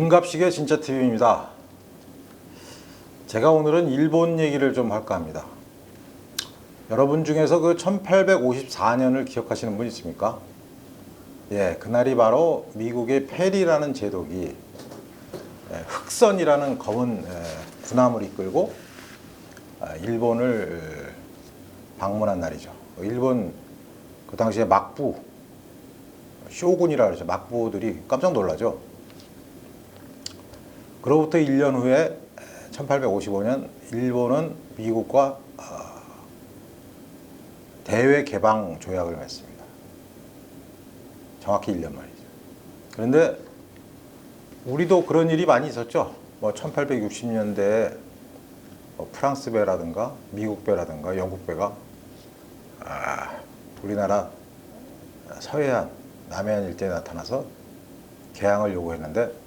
문갑식의 진짜 TV입니다. 제가 오늘은 일본 얘기를 좀 할까 합니다. 여러분 중에서 그 1854년을 기억하시는 분 있습니까? 예, 그날이 바로 미국의 페리라는 제독이 예, 흑선이라는 검은 예, 군함을 이끌고 아, 일본을 방문한 날이죠. 일본 그 당시에 막부 쇼군이라 그러죠. 막부들이 깜짝 놀라죠. 그로부터 1년 후에 1855년 일본은 미국과 어, 대외 개방 조약을 맺습니다. 정확히 1년 만이죠. 그런데 우리도 그런 일이 많이 있었죠. 뭐 1860년대에 뭐 프랑스 배라든가 미국 배라든가 영국 배가 아, 우리나라 서해안, 남해안 일대에 나타나서 개항을 요구했는데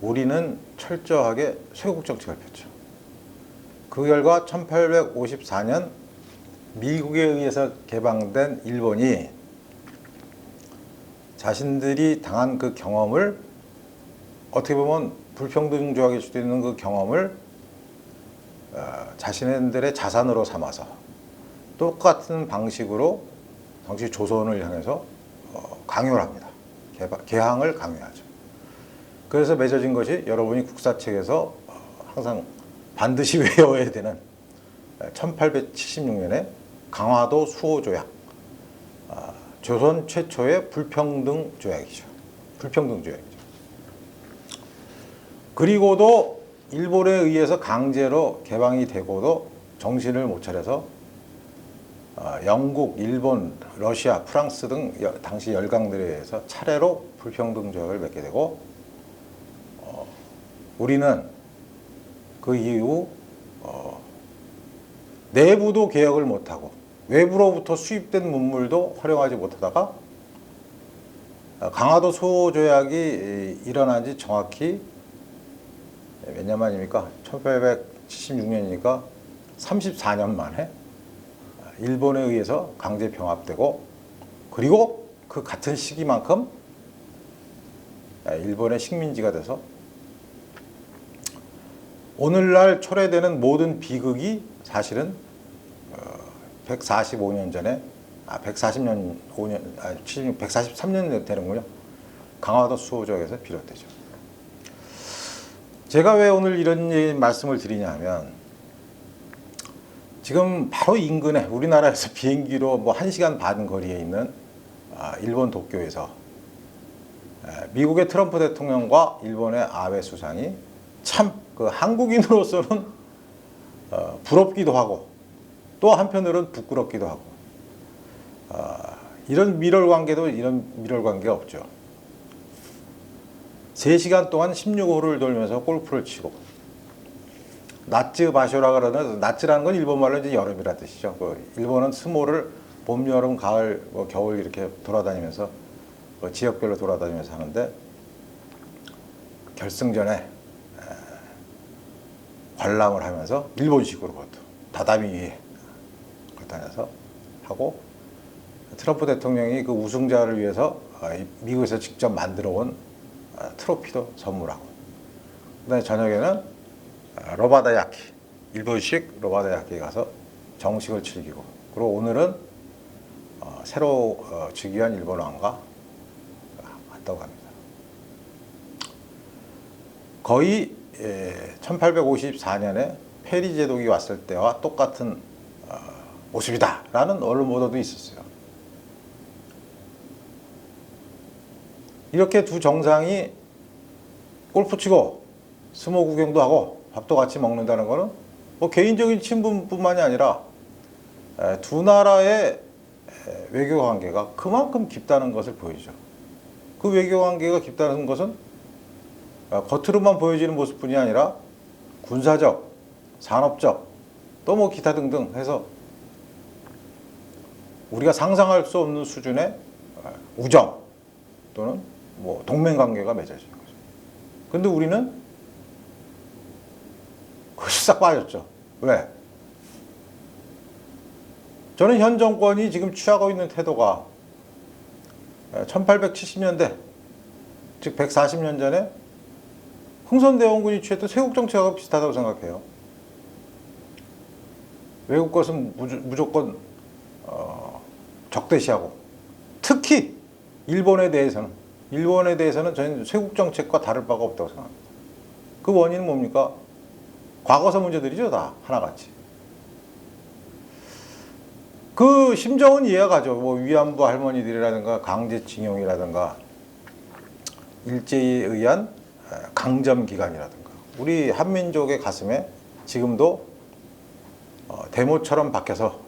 우리는 철저하게 쇄국 정책을 폈죠. 그 결과 1854년 미국에 의해서 개방된 일본이 자신들이 당한 그 경험을 어떻게 보면 불평등 조약일 수도 있는 그 경험을 어, 자신들의 자산으로 삼아서 똑같은 방식으로 당시 조선을 향해서 어, 강요를 합니다. 개항을 강요하죠. 그래서 맺어진 것이 여러분이 국사책에서 어, 항상 반드시 외워야 되는 1876년에 강화도 수호 조약, 아, 조선 최초의 불평등 조약이죠. 불평등 조약이죠. 그리고도 일본에 의해서 강제로 개방이 되고도 정신을 못 차려서 아, 영국, 일본, 러시아, 프랑스 등 여- 당시 열강들에 의해서 차례로 불평등 조약을 맺게 되고 어, 우리는 그 이후 어, 내부도 개혁을 못하고 외부로부터 수입된 문물도 활용하지 못하다가 아, 강화도 수호 조약이 일어난 지 정확히 몇 년 만입니까? 1876년이니까 34년 만에 일본에 의해서 강제 병합되고 그리고 그 같은 시기만큼 일본의 식민지가 돼서 오늘날 초래되는 모든 비극이 사실은 145년 전에 아 140년 5년 아 143년 되는군요. 강화도 수호조약에서 비롯되죠. 제가 왜 오늘 이런 말씀을 드리냐면 지금 바로 인근에 우리나라에서 비행기로 뭐 1시간 반 거리에 있는 아, 일본 도쿄에서 에, 미국의 트럼프 대통령과 일본의 아베 수상이 참 그 한국인으로서는 어, 부럽기도 하고 또 한편으로는 부끄럽기도 하고 아, 이런 밀월 관계도 이런 밀월 관계가 없죠. 3시간 동안 16호를 돌면서 골프를 치고 나츠 바쇼라 그러는 나츠라는 건 일본말로 이제 여름이라 뜻이죠. 그 일본은 스모를 봄, 여름, 가을, 뭐 겨울 이렇게 돌아다니면서 그 지역별로 돌아다니면서 하는데 결승전에 에, 관람을 하면서 일본식으로 그것도 다다미 위에 다녀서 하고 트럼프 대통령이 그 우승자를 위해서 어, 이 미국에서 직접 만들어 온 어, 트로피도 선물하고 그다음에 저녁에는 어, 로바다야키 일본식 로바다야키에 가서 정식을 즐기고 그리고 오늘은 어, 새로 어, 즉위한 일본 왕과 왔다고 합니다. 거의 1854년에 페리 제독이 왔을 때와 똑같은 어, 모습이다라는 언론 보도도 있었어요. 이렇게 두 정상이 골프 치고 스모 구경도 하고 밥도 같이 먹는다는 거는 뭐 개인적인 친분뿐만이 아니라 에, 두 나라의 에, 외교 관계가 그만큼 깊다는 것을 보이죠. 그 외교 관계가 깊다는 것은 어, 겉으로만 보여지는 모습뿐이 아니라 군사적, 산업적, 또 뭐 기타 등등 해서 우리가 상상할 수 없는 수준의 어, 우정 또는 뭐 동맹 관계가 맺어지는 거죠. 근데 우리는 그것이 싹 빠졌죠. 왜? 저는 현 정권이 지금 취하고 있는 태도가 1870년대 즉 140년 전에 흥선대원군이 취했던 세국 정책하고 비슷하다고 생각해요. 외국 것은 무조- 무조건 어, 적대시하고 특히 일본에 대해서는 일본에 대해서는 저희는 쇄국 정책과 다를 바가 없다고 생각합니다. 그 원인은 뭡니까? 과거사 문제들이죠, 다 하나같이. 그 심정은 이해가죠. 뭐 위안부 할머니들이라든가 강제징용이라든가 일제에 의한 강점 기간이라든가 우리 한민족의 가슴에 지금도 어, 데모처럼 박혀서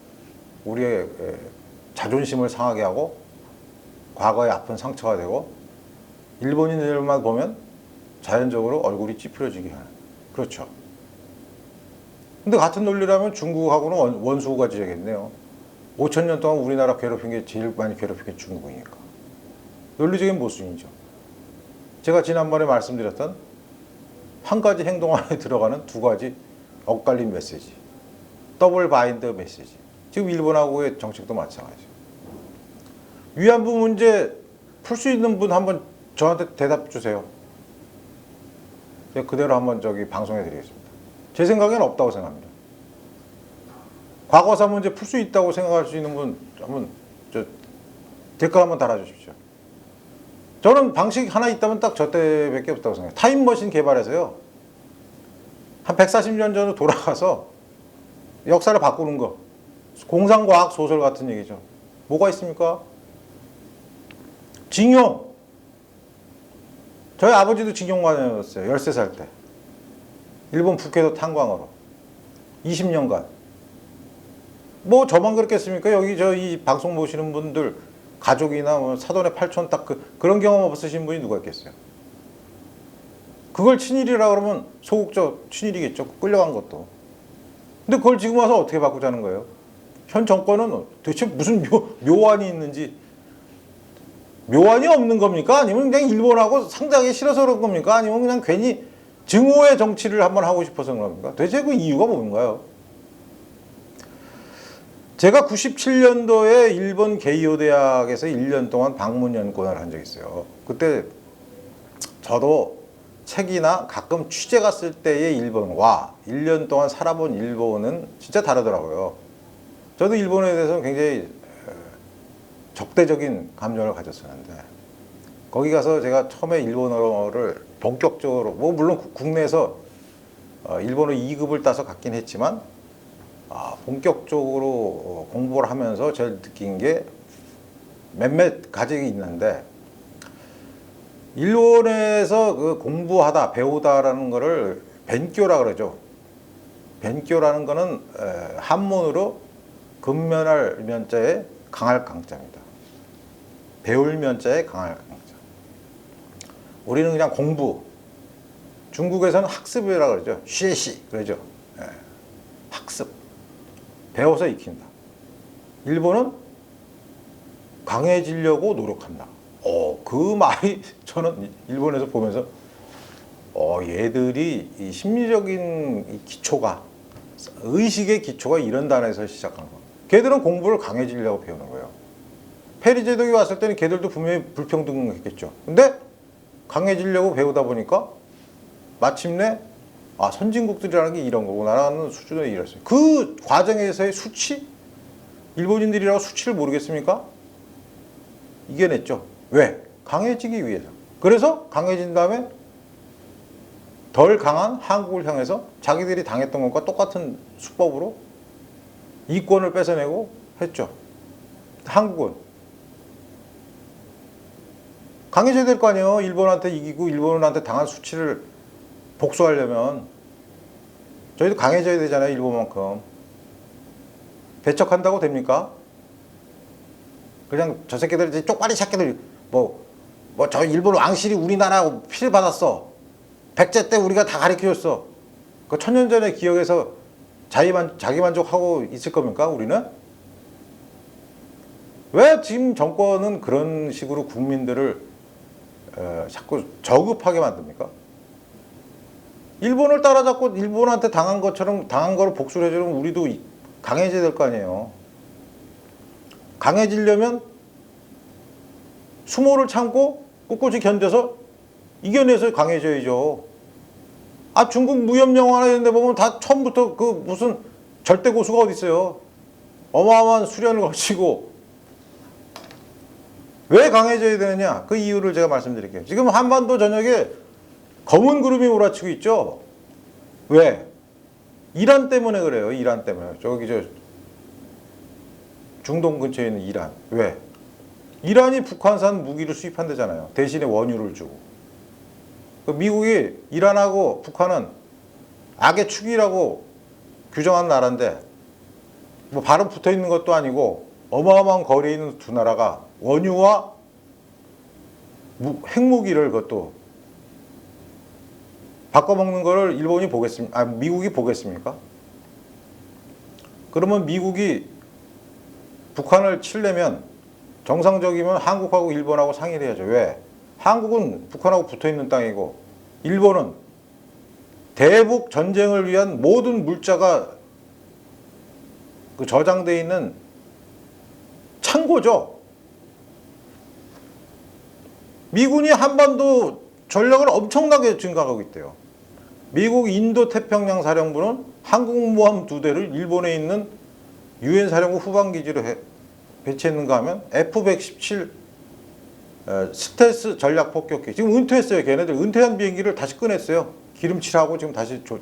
우리의 에, 자존심을 상하게 하고 과거의 아픈 상처가 되고 일본인들만 보면 자연적으로 얼굴이 찌푸려지게 하는 그렇죠. 근데 같은 논리라면 중국하고는 원- 원수가 지정했네요. 5천 년 동안 우리나라 괴롭힌 게 제일 많이 괴롭힌 게 중국이니까. 논리적인 모순이죠. 제가 지난번에 말씀드렸던 한 가지 행동 안에 들어가는 두 가지 엇갈린 메시지. 더블 바인드 메시지. 지금 일본하고의 정책도 마찬가지죠. 위안부 문제 풀 수 있는 분 한번 저한테 대답 주세요. 제가 그대로 한번 저기 방송해 드리겠습니다. 제 생각에는 없다고 생각합니다. 과거사 문제 풀 수 있다고 생각할 수 있는 분 한번 저 댓글 한번 달아주십시오. 저는 방식 하나 있다면 딱 저 때밖에 없다고 생각해요. 타임머신 개발해서요. 한 140년 전으로 돌아가서 역사를 바꾸는 거. 공상과학 소설 같은 얘기죠. 뭐가 있습니까? 징용. 저희 아버지도 징용관이었어요. 13살 때. 일본 북해도 탄광으로. 20년간. 뭐 저만 그렇겠습니까? 여기 저 이 방송 보시는 분들 가족이나 뭐 사돈의 팔촌 딱 그, 그런 경험 없으신 분이 누가 있겠어요? 그걸 친일이라 그러면 소극적 친일이겠죠. 끌려간 것도. 근데 그걸 지금 와서 어떻게 바꾸자는 거예요? 현 정권은 도대체 무슨 묘, 묘안이 있는지 묘안이 없는 겁니까? 아니면 그냥 일본하고 상당히 싫어서 그런 겁니까? 아니면 그냥 괜히 증오의 정치를 한번 하고 싶어서 그런 겁니까? 도대체 그 이유가 뭔가요? 제가 97년도에 일본 게이오 대학에서 1년 동안 방문 연구원을 한 적이 있어요. 그때 저도 책이나 가끔 취재 갔을 때의 일본과 1년 동안 살아본 일본은 진짜 다르더라고요. 저도 일본에 대해서 굉장히 어, 적대적인 감정을 가졌었는데 거기 가서 제가 처음에 일본어를 본격적으로 뭐 물론 국- 국내에서 어, 일본어 2급을 따서 갔긴 했지만 아, 본격적으로 어, 공부를 하면서 제일 느낀 게 몇몇 가지가 있는데 일본에서 그 공부하다 배우다라는 거를 벤교라 그러죠. 벤교라는 거는 에, 한문으로 근면할 면자에 강할 강자입니다. 배울 면자에 강할 강자. 우리는 그냥 공부. 중국에서는 학습이라 그러죠. 쉬시 그러죠. 예. 학습. 배워서 익힌다. 일본은 강해지려고 노력한다. 어, 그 말이 저는 일본에서 보면서 어, 얘들이 이 심리적인 이 기초가 의식의 기초가 이런 단에서 시작하는 거예요. 걔들은 공부를 강해지려고 배우는 거예요. 페리 제독이 왔을 때는 걔들도 분명히 불평등했겠죠. 근데 강해지려고 배우다 보니까 마침내 아 선진국들이라는 게 이런 거구나라는 수준에 이르렀어요. 그 과정에서의 수치 일본인들이라고 수치를 모르겠습니까? 이겨냈죠. 왜? 강해지기 위해서. 그래서 강해진 다음에 덜 강한 한국을 향해서 자기들이 당했던 것과 똑같은 수법으로 이권을 뺏어내고 했죠. 한국은 강해져야 될 거 아니에요. 일본한테 이기고 일본한테 당한 수치를 복수하려면 저희도 강해져야 되잖아요. 일본만큼. 배척한다고 됩니까? 그냥 저 새끼들 쪽발이 새끼들 뭐 뭐 저 일본 왕실이 우리나라 피를 받았어. 백제 때 우리가 다 가르쳐줬어. 그 천년 전의 기억에서 자기만 자기 만족하고 있을 겁니까? 우리는 왜 지금 정권은 그런 식으로 국민들을 어, 자꾸 저급하게 만듭니까? 일본을 따라잡고 일본한테 당한 것처럼 당한 거를 복수를 해주면 우리도 이- 강해져야 될 거 아니에요. 강해지려면 수모를 참고 꿋꿋이 견뎌서 이겨내서 강해져야죠. 아 중국 무협 영화나 이런 데 보면 다 처음부터 그 무슨 절대 고수가 어디 있어요. 어마어마한 수련을 거치고 왜 강해져야 되느냐? 그 이유를 제가 말씀드릴게요. 지금 한반도 전역에 검은 구름이 몰아치고 있죠. 왜? 이란 때문에 그래요. 이란 때문에. 저기 저 중동 근처에 있는 이란. 왜? 이란이 북한산 무기를 수입한대잖아요. 대신에 원유를 주고. 그 미국이 이란하고 북한은 악의 축이라고 규정한 나라인데 뭐 바로 붙어 있는 것도 아니고 어마어마한 거리에 있는 두 나라가 원유와 무- 핵무기를 그것도 바꿔먹는 거를 일본이 보겠습니까? 아, 미국이 보겠습니까? 그러면 미국이 북한을 치려면 정상적이면 한국하고 일본하고 상의를 해야죠. 왜? 한국은 북한하고 붙어 있는 땅이고 일본은 대북 전쟁을 위한 모든 물자가 그 저장돼 있는 창고죠. 미군이 한반도 전력을 엄청나게 증가하고 있대요. 미국 인도 태평양 사령부는 항공모함 두 대를 일본에 있는 유엔 사령부 후방 기지로 해- 배치했는가 하면 F-117 어, 스텔스 전략 폭격기 지금 은퇴했어요. 걔네들 은퇴한 비행기를 다시 꺼냈어요. 기름칠하고 지금 다시 조,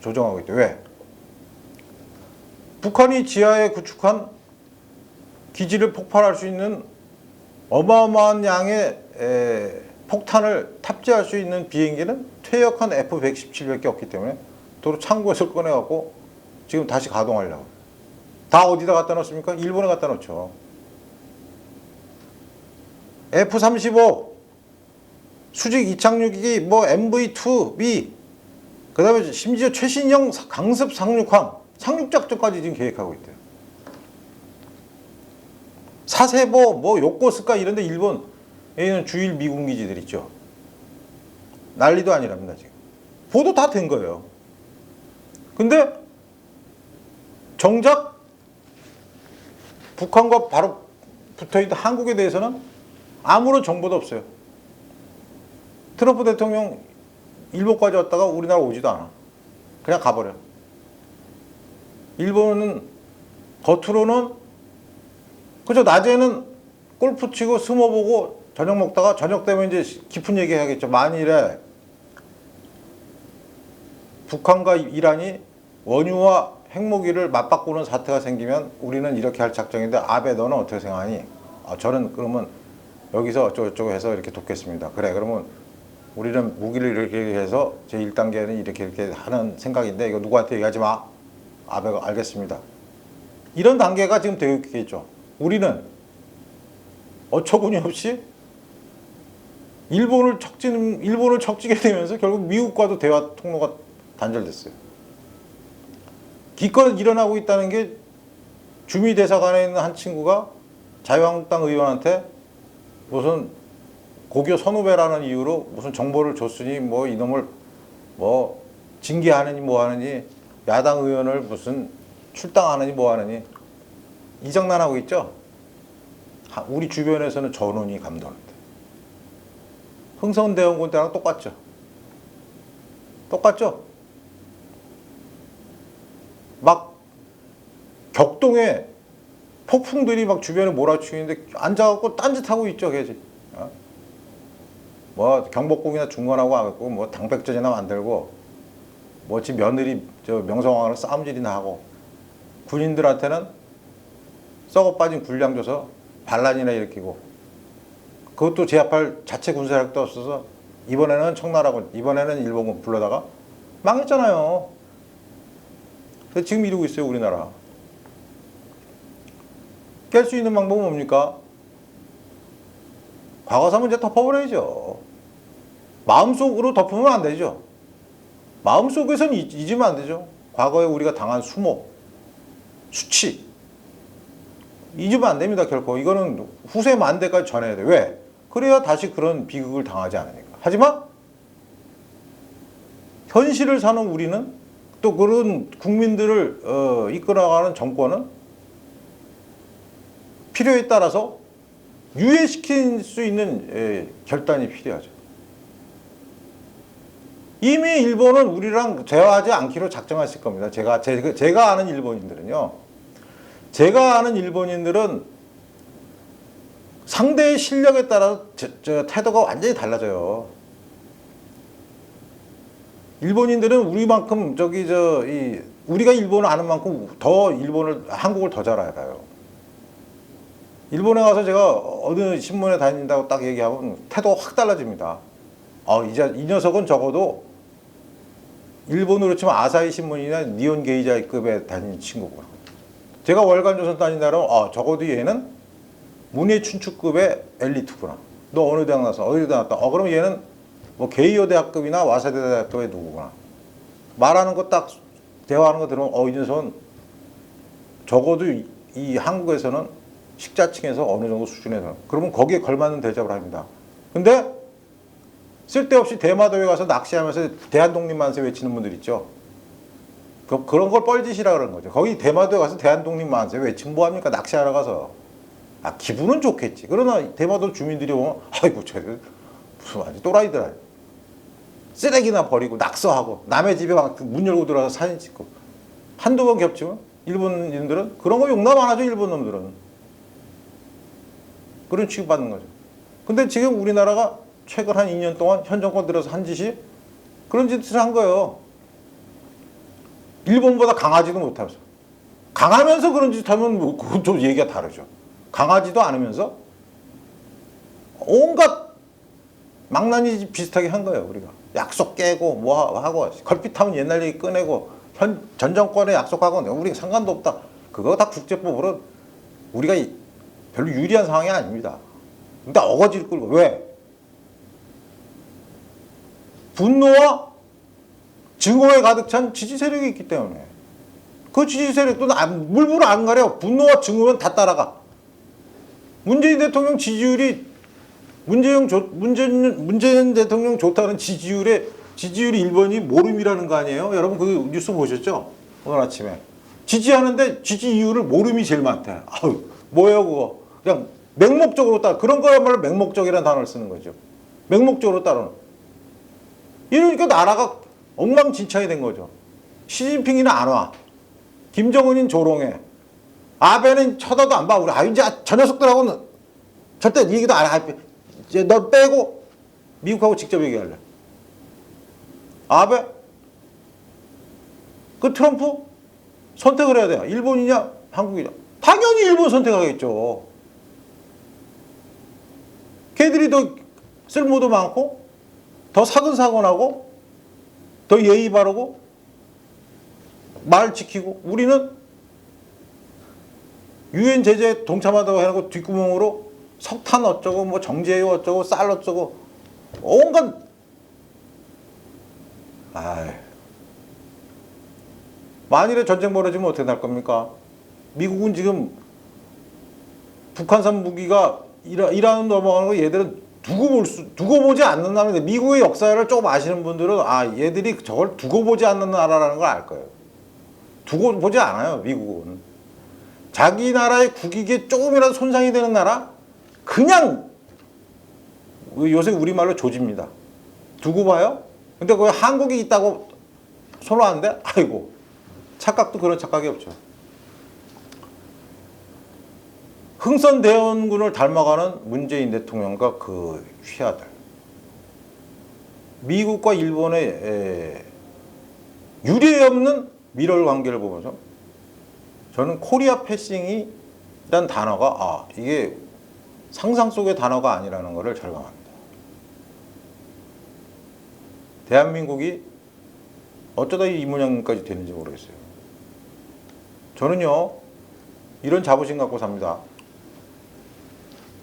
조정하고 있대요. 왜? 북한이 지하에 구축한 기지를 폭발할 수 있는 어마어마한 양의 에, 폭탄을 탑재할 수 있는 비행기는 퇴역한 F-117밖에 없기 때문에 도로 창고에서 꺼내갖고 지금 다시 가동하려고. 다 어디다 갖다 놓습니까? 일본에 갖다 놓죠. F-35 수직 이착륙기 뭐 MV-2B 그 다음에 심지어 최신형 강습 상륙함 상륙 작전까지 지금 계획하고 있대요. 사세보 뭐 요코스카 이런 데 일본에 있는 주일 미군 기지들 있죠. 난리도 아니랍니다 지금. 보도 다 된 거예요. 근데 정작 북한과 바로 붙어 있는 한국에 대해서는 아무런 정보도 없어요. 트럼프 대통령 일본까지 왔다가 우리나라 오지도 않아. 그냥 가버려. 일본은 겉으로는 그죠 낮에는 골프 치고 스모 보고 저녁 먹다가 저녁 되면 이제 깊은 얘기 해야겠죠. 만일에 북한과 이란이 원유와 핵무기를 맞바꾸는 사태가 생기면 우리는 이렇게 할 작정인데 아베 너는 어떻게 생각하니? 아, 저는 그러면 여기서 어쩌고저쩌고 해서 이렇게 돕겠습니다. 그래 그러면 우리는 무기를 이렇게 해서 제 1단계는 이렇게 이렇게 하는 생각인데 이거 누구한테 얘기하지 마. 아베가 알겠습니다. 이런 단계가 지금 되어 있겠죠. 우리는 어처구니 없이 일본을 척진 일본을 척지게 되면서 결국 미국과도 대화 통로가 단절됐어요. 기껏 일어나고 있다는 게 주미 대사관에 있는 한 친구가 자유한국당 의원한테 무슨 고교 선후배라는 이유로 무슨 정보를 줬으니 뭐 이놈을 뭐 징계하느니 뭐 하느니 야당 의원을 무슨 출당하느니 뭐 하느니 이 장난하고 있죠. 하- 우리 주변에서는 전원이 감도는데 흥성대원군 때랑 똑같죠. 똑같죠. 막 격동에 폭풍들이 막 주변에 몰아치는데 앉아갖고 딴짓하고 있죠, 걔지. 어? 뭐 경복궁이나 중건하고 하고 뭐 당백전이나 만들고 뭐 지금 며느리 저 명성황후랑 싸움질이나 하고 군인들한테는 썩어 빠진 군량 줘서 반란이나 일으키고 그것도 제압할 자체 군사력도 없어서 이번에는 청나라군 이번에는 일본군 불러다가 망했잖아요. 그래서 지금 이러고 있어요 우리나라. 깰 수 있는 방법은 뭡니까? 과거사 문제 덮어버려야죠. 마음속으로 덮으면 안 되죠. 마음속에서는 잊- 잊으면 안 되죠. 과거에 우리가 당한 수모, 수치. 잊으면 안 됩니다, 결코. 이거는 후세 만대까지 전해야 돼. 왜? 그래야 다시 그런 비극을 당하지 않으니까. 하지만, 현실을 사는 우리는 또 그런 국민들을 어, 이끌어가는 정권은 필요에 따라서 유예시킬 수 있는 예, 결단이 필요하죠. 이미 일본은 우리랑 대화하지 않기로 작정했을 겁니다. 제가 제가, 제가 아는 일본인들은요. 제가 아는 일본인들은 상대의 실력에 따라 저, 저 태도가 완전히 달라져요. 일본인들은 우리만큼 저기 저 이 우리가 일본을 아는 만큼 더 일본을 한국을 더 잘 알아요. 일본에 가서 제가 어느 신문에 다닌다고 딱 얘기하면 태도가 확 달라집니다. 어, 이제 이 녀석은 적어도 일본으로 치면 아사히 신문이나 니온 게이자급에 다니는 친구구나. 제가 월간 조선 다닌다 그러면 어, 적어도 얘는 문예 춘추급의 엘리트구나. 너 어느 대학 나서 어디 대학 나왔다. 어, 그럼 얘는 뭐 게이오 대학급이나 와사대 대학급의 누구구나. 말하는 거 딱 대화하는 거 들으면 어, 이 녀석은 적어도 이, 이 한국에서는 식자층에서 어느 정도 수준에서 그러면 거기에 걸맞는 대접을 합니다. 근데 쓸데없이 대마도에 가서 낚시하면서 대한독립만세 외치는 분들 있죠. 그, 그런 걸 뻘짓이라 그러는 거죠. 거기 대마도에 가서 대한독립만세 외치면 뭐합니까? 낚시하러 가서. 아, 기분은 좋겠지. 그러나 대마도 주민들이 보면, 아이고, 쟤들 무슨 말이 또라이들 아니야. 쓰레기나 버리고 낙서하고 남의 집에 막 문 열고 들어가서 사진 찍고 한두 번 겹치면 일본인들은 그런 거 용납 안 하죠, 일본 놈들은. 그런 취급받는 거죠. 근데 지금 우리나라가 최근 한 2년 동안 현 정권 들어서 한 짓이 그런 짓을 한 거예요. 일본보다 강하지도 못하면서. 강하면서 그런 짓 하면 뭐 그건 좀 얘기가 다르죠. 강하지도 않으면서 온갖 망나니 비슷하게 한 거예요, 우리가. 약속 깨고 뭐 하고 걸핏하면 옛날 얘기 꺼내고 현, 전 정권에 약속하고 우리가 상관도 없다. 그거 다 국제법으로 우리가 이- 별로 유리한 상황이 아닙니다. 근데 어거지를 끌고 왜? 분노와 증오에 가득 찬 지지 세력이 있기 때문에 그 지지 세력도 안- 물불 안 가려 분노와 증오면 다 따라가. 문재인 대통령 지지율이 문재인 좋 문재인 문재인 대통령 좋다는 지지율에 지지율이 1번이 모름이라는 거 아니에요? 여러분 그 뉴스 보셨죠? 오늘 아침에 지지하는데 지지 이유를 모름이 제일 많대. 아유 뭐예요 그거? 그냥 맹목적으로 따 그런 거야말로 맹목적이라는 단어를 쓰는 거죠. 맹목적으로 따르는. 이러니까 나라가 엉망진창이 된 거죠. 시진핑이는 안 와. 김정은인 조롱해. 아베는 쳐다도 안 봐. 우리 아 이제 저 녀석들하고는 절대 얘기도 안 해. 이제 너 빼고 미국하고 직접 얘기할래. 아베? 그 트럼프? 선택을 해야 돼요. 일본이냐, 한국이냐. 당연히 일본 선택하겠죠. 걔들이 더 쓸모도 많고, 더 사근사근하고, 더 예의 바르고, 말 지키고, 우리는 유엔 제재에 동참하다고 해놓고 뒷구멍으로 석탄 어쩌고, 뭐 정제유 어쩌고, 쌀 어쩌고, 온갖, 아이. 만일에 전쟁 벌어지면 어떻게 될 겁니까? 미국은 지금 북한산 무기가 이라, 이라는 넘어가는 거 얘들은 두고 볼 수, 두고 보지 않는 나라인데 미국의 역사를 조금 아시는 분들은 아 얘들이 저걸 두고 보지 않는 나라라는 걸 알 거예요. 두고 보지 않아요 미국은. 자기 나라의 국익에 조금이라도 손상이 되는 나라 그냥 요새 우리말로 조집니다. 두고 봐요? 근데 거기 한국이 있다고 선호하는데 아이고 착각도 그런 착각이 없죠. 흥선 대원군을 닮아가는 문재인 대통령과 그 휘하들. 미국과 일본의 에, 유례 없는 밀월 관계를 보면서 저는 코리아 패싱이란 단어가 아 이게 상상 속의 단어가 아니라는 것을 절감합니다. 대한민국이 어쩌다 이 모양까지 되는지 모르겠어요. 저는요 이런 자부심 갖고 삽니다.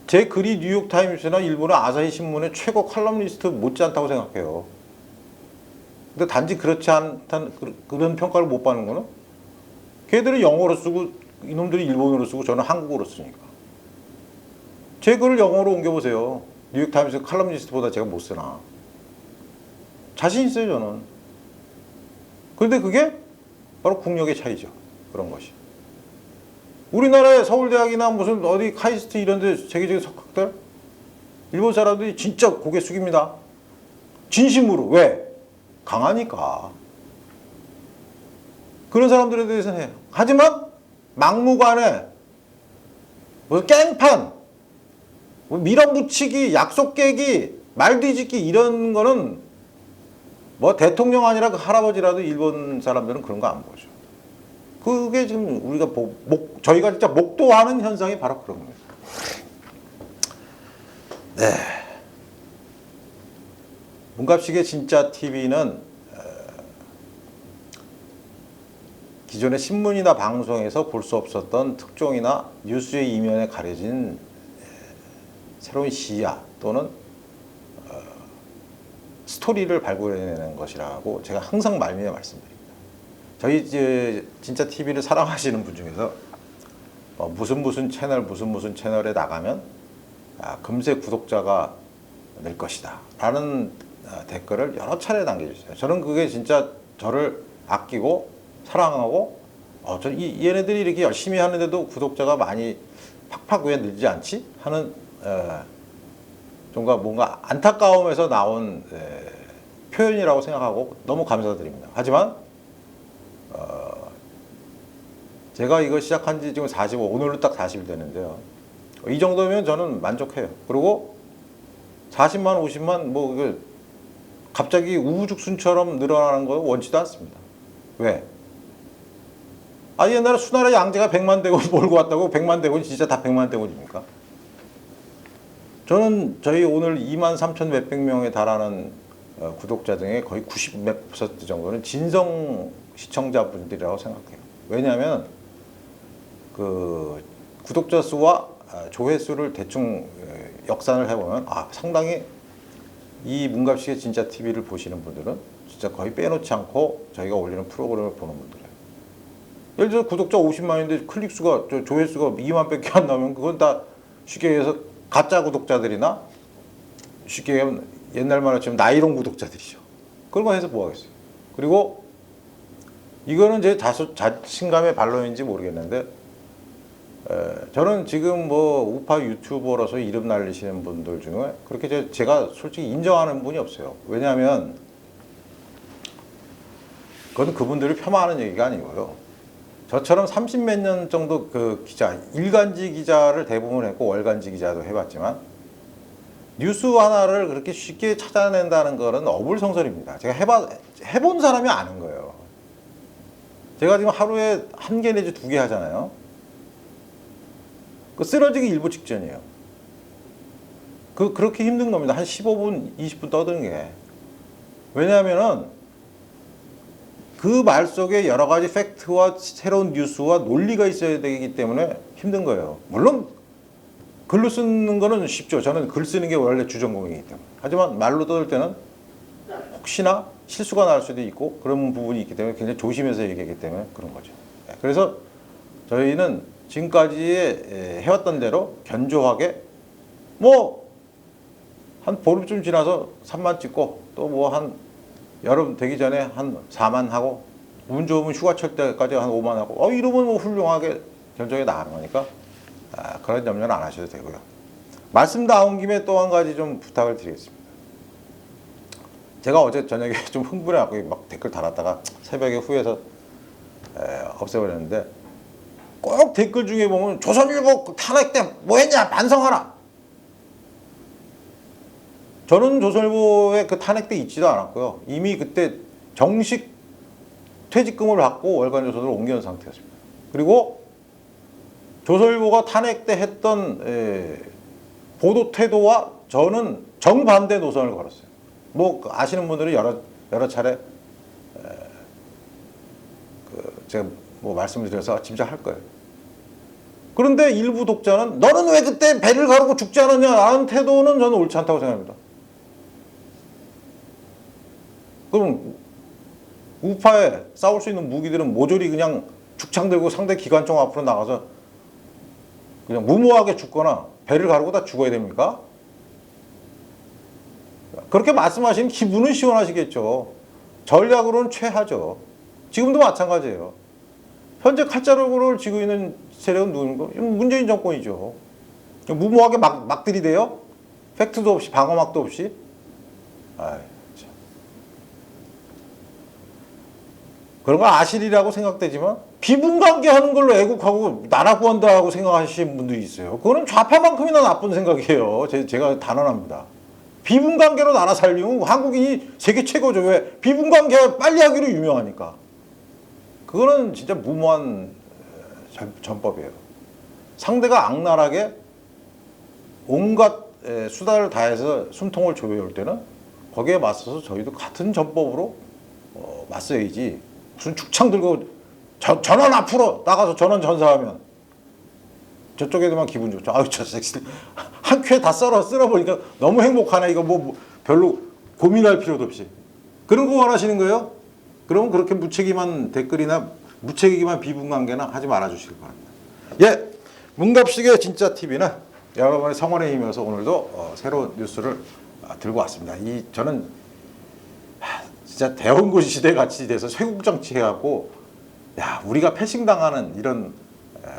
제 글이 뉴욕 타임스나 일본의 아사히 신문의 최고 칼럼니스트 못지않다고 생각해요. 근데 단지 그렇지 않다는 그- 그런 평가를 못 받는 거는 걔들은 영어로 쓰고 이놈들이 일본어로 쓰고 저는 한국어로 쓰니까. 제 글을 영어로 옮겨보세요. 뉴욕 타임스 칼럼니스트보다 제가 못 쓰나. 자신 있어요 저는. 그런데 그게 바로 국력의 차이죠. 그런 것이. 우리나라의 서울대학이나 무슨 어디 카이스트 이런 데 세계적인 석학들 일본 사람들이 진짜 고개 숙입니다. 진심으로. 왜? 강하니까 그런 사람들에 대해서는 해요. 하지만 막무가내 무슨 깽판, 뭐 밀어붙이기, 약속 깨기, 말 뒤집기 이런 거는 뭐 대통령 아니라 그 할아버지라도 일본 사람들은 그런 거 안 보죠. 그게 지금 우리가 복, 목, 저희가 진짜 목도하는 현상이 바로 그런 겁니다. 네. 문갑식의 진짜 TV는 기존의 신문이나 방송에서 볼 수 없었던 특종이나 뉴스의 이면에 가려진 새로운 시야 또는 어, 스토리를 발굴해내는 것이라고 제가 항상 말미에 말씀드립니다. 저희 이제 진짜 TV를 사랑하시는 분 중에서 어, 무슨 무슨 채널 무슨 무슨 채널에 나가면 아, 금세 구독자가 늘 것이다 라는 아, 댓글을 여러 차례 남겨주세요. 저는 그게 진짜 저를 아끼고 사랑하고 어, 저 이, 얘네들이 이렇게 열심히 하는데도 구독자가 많이 팍팍 왜 늘지 않지? 하는 에, 뭔가 뭔가 안타까움에서 나온 에, 표현이라고 생각하고 너무 감사드립니다. 하지만 어, 제가 이거 시작한 지 지금 45, 오늘로 딱 40일 됐는데요. 이 정도면 저는 만족해요. 그리고 40만, 50만 뭐 이거 갑자기 우후죽순처럼 늘어나는 거 원치도 않습니다. 왜? 아 옛날에 수나라 양제가 100만 대군 몰고 왔다고 100만 대군이 진짜 다 100만 대군입니까? 저는 저희 오늘 2만 3천 몇백 명에 달하는 어, 구독자 중에 거의 90 몇 퍼센트 정도는 진성 시청자분들이라고 생각해요. 왜냐하면 그 구독자 수와 아, 조회수를 대충 에, 역산을 해보면 아 상당히 이 문갑식의 진짜 TV를 보시는 분들은 진짜 거의 빼놓지 않고 저희가 올리는 프로그램을 보는 분들이에요. 예를 들어 구독자 50만인데 클릭 수가 저 조회수가 2만 밖에 안 나오면 그건 다 쉽게 얘기해서 가짜 구독자들이나 쉽게 얘기하면 옛날 말로 치면 나이롱 구독자들이죠. 그런 거 해서 뭐 하겠어요. 그리고 이거는 제 자수, 자신감의 반론인지 모르겠는데 에, 저는 지금 뭐 우파 유튜버로서 이름 날리시는 분들 중에 그렇게 제- 제가 솔직히 인정하는 분이 없어요. 왜냐하면 그건 그분들을 폄하하는 얘기가 아니고요. 저처럼 30몇 년 정도 그 기자, 일간지 기자를 대부분 했고 월간지 기자도 해봤지만 뉴스 하나를 그렇게 쉽게 찾아낸다는 거는 어불성설입니다. 제가 해봐, 해본 사람이 아는 거예요. 제가 지금 하루에 한 개 내지 두 개 하잖아요. 그 쓰러지기 일부 직전이에요. 그, 그렇게 힘든 겁니다. 한 15분, 20분 떠드는 게. 왜냐하면은 그 말 속에 여러 가지 팩트와 새로운 뉴스와 논리가 있어야 되기 때문에 힘든 거예요. 물론 글로 쓰는 거는 쉽죠. 저는 글 쓰는 게 원래 주전공이기 때문에. 하지만 말로 떠들 때는 혹시나 실수가 날 수도 있고 그런 부분이 있기 때문에 굉장히 조심해서 얘기하기 때문에 그런 거죠. 예, 그래서 저희는 지금까지 에, 해왔던 대로 견조하게 뭐 한 보름쯤 지나서 3만 찍고 또 뭐한 여름 되기 전에 한 4만 하고 운 좋으면 휴가철 때까지 한 5만 하고 어 이러면 뭐 훌륭하게 견적이 나가는 거니까 아, 그런 염려는 안 하셔도 되고요. 말씀 나온 김에 또 한 가지 좀 부탁을 드리겠습니다. 제가 어제 저녁에 좀 흥분해갖고 막 댓글 달았다가 새벽에 후에서 에, 없애버렸는데 꼭 댓글 중에 보면 조선일보 탄핵 때 뭐했냐 반성하라. 저는 조선일보의 그 탄핵 때 있지도 않았고요. 이미 그때 정식 퇴직금을 받고 월간 조선으로 옮겨온 상태였습니다. 그리고 조선일보가 탄핵 때 했던 에, 보도 태도와 저는 정반대 노선을 걸었어요. 뭐 아시는 분들은 여러 여러 차례 에, 그 제가 뭐 말씀을 드려서 짐작할 거예요. 그런데 일부 독자는 너는 왜 그때 배를 가르고 죽지 않았냐 라는 태도는 저는 옳지 않다고 생각합니다. 그럼 우파에 싸울 수 있는 무기들은 모조리 그냥 죽창 들고 상대 기관총 앞으로 나가서 그냥 무모하게 죽거나 배를 가르고 다 죽어야 됩니까? 그렇게 말씀하시면 기분은 시원하시겠죠. 전략으로는 최하죠. 지금도 마찬가지예요. 현재 칼자루를 쥐고 있는 세력은 누군가? 문재인 정권이죠. 무모하게 막, 막 들이대요? 팩트도 없이, 방어막도 없이? 아이, 그런 거 아실이라고 생각되지만 비분관계 하는 걸로 애국하고 나라 구한다고 생각하시는 분들이 있어요. 그거는 좌파만큼이나 나쁜 생각이에요. 제, 제가 단언합니다. 비분관계로 나라 살리면 한국인이 세계 최고죠. 왜? 비분관계 빨리 하기로 유명하니까. 그거는 진짜 무모한 전법이에요. 상대가 악랄하게 온갖 에, 수단을 다해서 숨통을 조여올 때는 거기에 맞서서 저희도 같은 전법으로 어, 맞서야지. 무슨 축창 들고 저, 전원 앞으로 나가서 전원 전사하면 저쪽에도만 기분 좋죠. 아유 저 새끼들 한 큐에 다 썰어 쓸어 보니까 너무 행복하네. 이거 뭐, 뭐 별로 고민할 필요도 없이 그런 거 원하시는 거예요? 그러면 그렇게 무책임한 댓글이나 무책임한 비분관계나 하지 말아주시기 바랍니다. 예, 문갑식의 진짜 TV는 여러분의 성원에 힘입어서 오늘도 어, 새로운 뉴스를 아, 들고 왔습니다. 이 저는 하, 진짜 대원군 시대 같이 돼서 쇄국 정치 해갖고 야 우리가 패싱당하는 이런 에,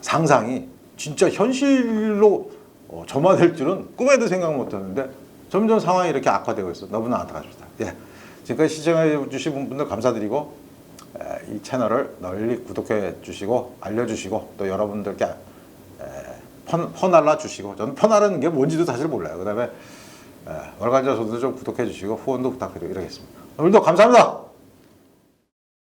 상상이 진짜 현실로 어, 점화될 줄은 꿈에도 생각 못했는데 점점 상황이 이렇게 악화되고 있어 너무나 안타깝습니다. 예, 지금까지 시청해 주신 분들 감사드리고 에, 이 채널을 널리 구독해 주시고 알려주시고 또 여러분들께 에, 펀, 퍼날라 주시고 저는 퍼나르는 게 뭔지도 사실 몰라요. 그 다음에 에, 월간자 저도 좀 구독해 주시고 후원도 부탁드리고 이러겠습니다. 오늘도 감사합니다.